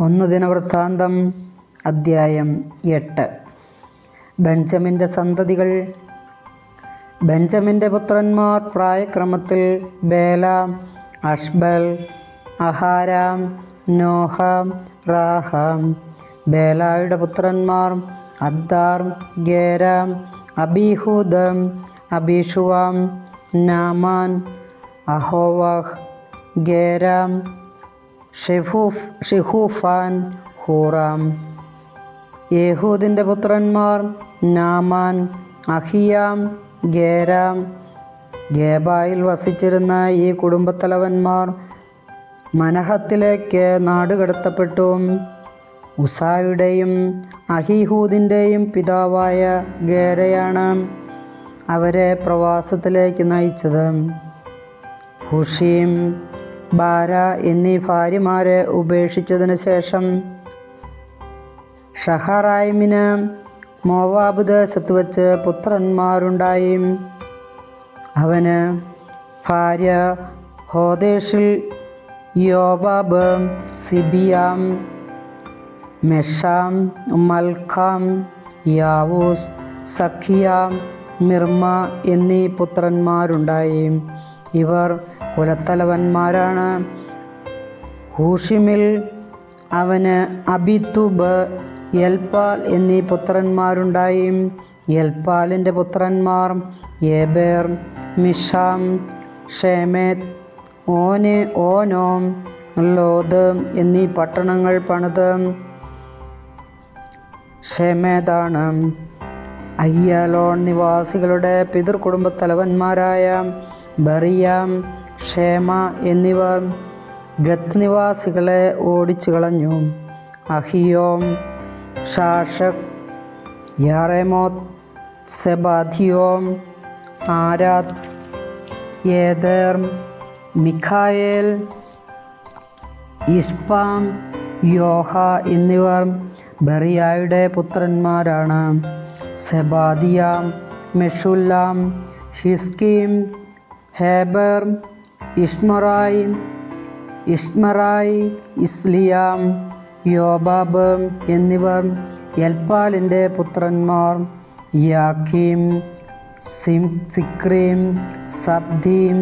ഒന്ന് ദിനവൃത്താന്തം അദ്ധ്യായം എട്ട്. ബെഞ്ചമിന്റെ സന്തതികൾ. ബെഞ്ചമിന്റെ പുത്രന്മാർ പ്രായക്രമത്തിൽ ബേല അഷ്ബൽ അഹാരാം നോഹ റാഹാം. ബേലായുടെ പുത്രന്മാർ അദ്ദാർ ഗേരാം അബിഹൂദം അബീഷുവാം നാമാൻ അഹോവാഹ് ഗേരാം ഷിഹൂഫാൻ ഹൂറാം. യേഹൂദിന്റെ പുത്രന്മാർ നാമാൻ അഹിയാം ഗേരാം. ഗേബായിൽ വസിച്ചിരുന്ന ഈ കുടുംബത്തലവന്മാർ മനഹത്തിലേക്ക് നാടുകടത്തപ്പെട്ടു. ഉസായുടെയും അഹിഹൂദിന്റെയും പിതാവായ ഗേരയാണ് അവരെ പ്രവാസത്തിലേക്ക് നയിച്ചത്. ഹുഷീം ബാര എന്നീ ഭാര്യമാരെ ഉപേക്ഷിച്ചതിന് ശേഷം ഷഹറായിമിന് മോവാബ് ദേശത്ത് വച്ച് പുത്രന്മാരുണ്ടായി. അവന് ഭാര്യ ഹോദേശിൽ യോബാബ് സിബിയാം മെഷാം മൽഖാം യാവൂസ് സഖിയ മിർമ എന്നീ പുത്രന്മാരുണ്ടായി. ഇവർ കുലത്തലവന്മാരാണ്. ഹൂഷിമിൽ അവന് അബിത്തുബ് എൽപാൽ എന്നീ പുത്രന്മാരുണ്ടായി. എൽപാലിന്റെ പുത്രന്മാർ ഏബേർ മിഷാം ഷേമേത് ഓനെ ഓനോം ലോദ് എന്നീ പട്ടണങ്ങൾ പണിത്. ഷെമേതാണ് അയ്യലോൺ നിവാസികളുടെ പിതൃകുടുംബത്തലവന്മാരായ ബറിയാം ക്ഷേമ എന്നിവർ ഗത്ത് നിവാസികളെ ഓടിച്ചു കളഞ്ഞു അഹിയോം ഷാഷക് യാറേമോത് സെബാധിയോം ആരാത് ഏദർ മിഖായേൽ ഇസ്പാം യോഹ എന്നിവർ ബറിയായുടെ പുത്രന്മാരാണ്. സെബാദിയാം മെഷുല്ലാം ഹിസ്കീം ഹേബർ ഇഷ്മറായി ഇഷ്മറായി ഇസ്ലിയാം യോബാബ് എന്നിവർ എൽപാലിന്റെ പുത്രന്മാർ. യാഖീം സിം സിക്രീം സബ്ദീം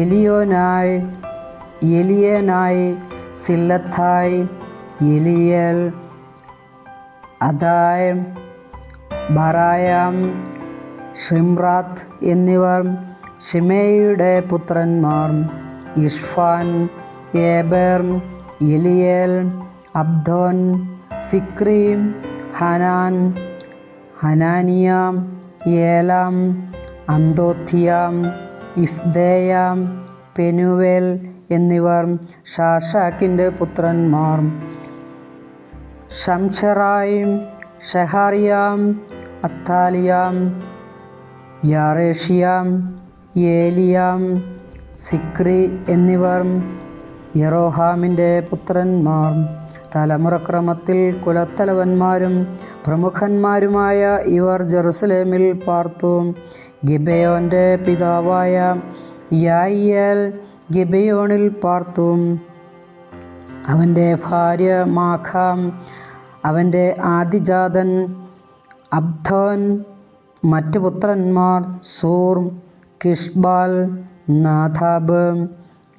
എലിയോനായ് എലിയനായ് സില്ലത്തായ് എലിയൽ അതായ് ബറായാം ഷിംറാത്ത് എന്നിവർ ഷിമേയുടെ പുത്രന്മാർ Ishpan Eber Eliel Abdon Zichri Hanan Hananiah Elam Anthothijah Iphdeiah Penuel എന്നിവർ ഷാഷാക്കിന്റെ പുത്രന്മാർ. ഷംഷറായും ഷെഹാറിയാം അത്താലിയാം യാറേഷിയാം ഏലിയാം സിക്രി എന്നിവർ യറോഹാമിന്റെ പുത്രന്മാർ. തലമുറക്രമത്തിൽ കുലത്തലവന്മാരും പ്രമുഖന്മാരുമായ ഇവർ ജെറുസലേമിൽ പാർത്തു. ഗിബയോന്റെ പിതാവായ യായിയൽ ഗിബയോണിൽ പാർത്തു. അവന്റെ ഭാര്യ മാഖാം അവന്റെ ആദിജാതൻ അബ്ധോൻ മറ്റു പുത്രന്മാർ സൂർ കിഷ്ബാൽ നാഥാബ്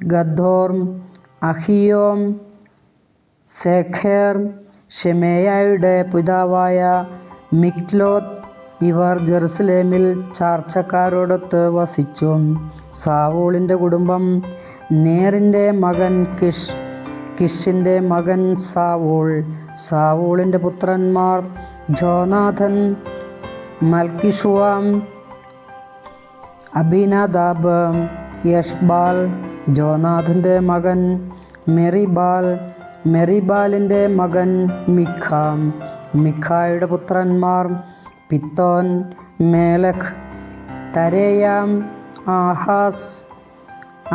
ഗദ്ദോർ അഹിയോം സേഖർ ഷെമേയായുടെ പിതാവായ മിക്ലോത്ത് ഇവർ ജെറുസലേമിൽ ചാർച്ചക്കാരോടൊത്ത് വസിച്ചു. സാവൂളിന്റെ കുടുംബം നേറിന്റെ മകൻ കിഷ് കിഷിന്റെ മകൻ സാവൂൾ. സാവൂളിന്റെ പുത്രന്മാർ ജോനാഥൻ മൽക്കിഷുവാം അബിനാദാബ് യഷ്ബാൽ ജോനാഥന്റെ മകൻ മെറിബാൽ മെറിബാലിന്റെ മകൻ മിഖ മിഖായുടെ പുത്രന്മാർ പിത്തോൻ മേലഖ് തരേയാം ആഹാസ്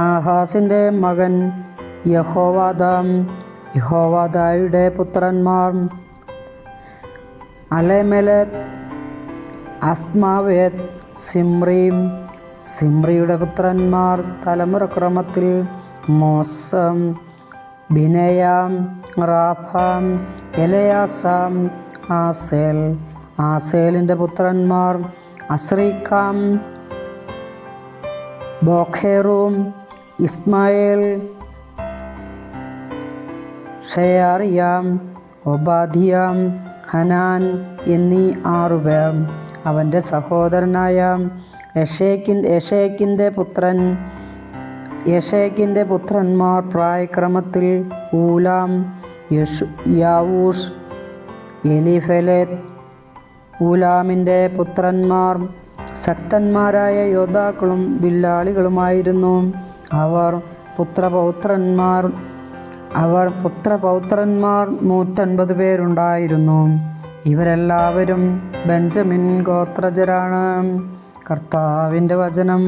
ആഹാസിന്റെ മകൻ യഹോവാദാം യഹോവാദായുടെ പുത്രന്മാർ അലമെലത് അസ്മാവേത് സിമ്രീം സിമ്രിയുടെ പുത്രന്മാർ തലമുറക്രമത്തിൽ മോസം ബിനയാം റാഫാം എലയാസാം ആസേൽ. ആസേലിന്റെ പുത്രന്മാർ അസ്രീഖാം ബോഖേറും ഇസ്മായേൽ ഷെയാറിയാം ഒബാധിയാം ഹനാൻ എന്നീ ആറുപേർ അവന്റെ സഹോദരനായ യഷേക്കിൻ യഷേക്കിന്റെ പുത്രൻ യഷേക്കിന്റെ പുത്രന്മാർ പ്രായക്രമത്തിൽ ഊലാം യഷു യാവൂഷ് എലിഫെലെത്ത് ഊലാമിന്റെ പുത്രന്മാർ ശക്തന്മാരായ യോദ്ധാക്കളും വില്ലാളികളുമായിരുന്നു അവർ പുത്രപൗത്രന്മാർ അവർ പുത്രപൗത്രന്മാർ നൂറ്റൻപത് പേരുണ്ടായിരുന്നു. ഇവരെല്ലാവരും ബെഞ്ചമിൻ ഗോത്രജരാണ്. കർത്താവിന്റെ വചനം.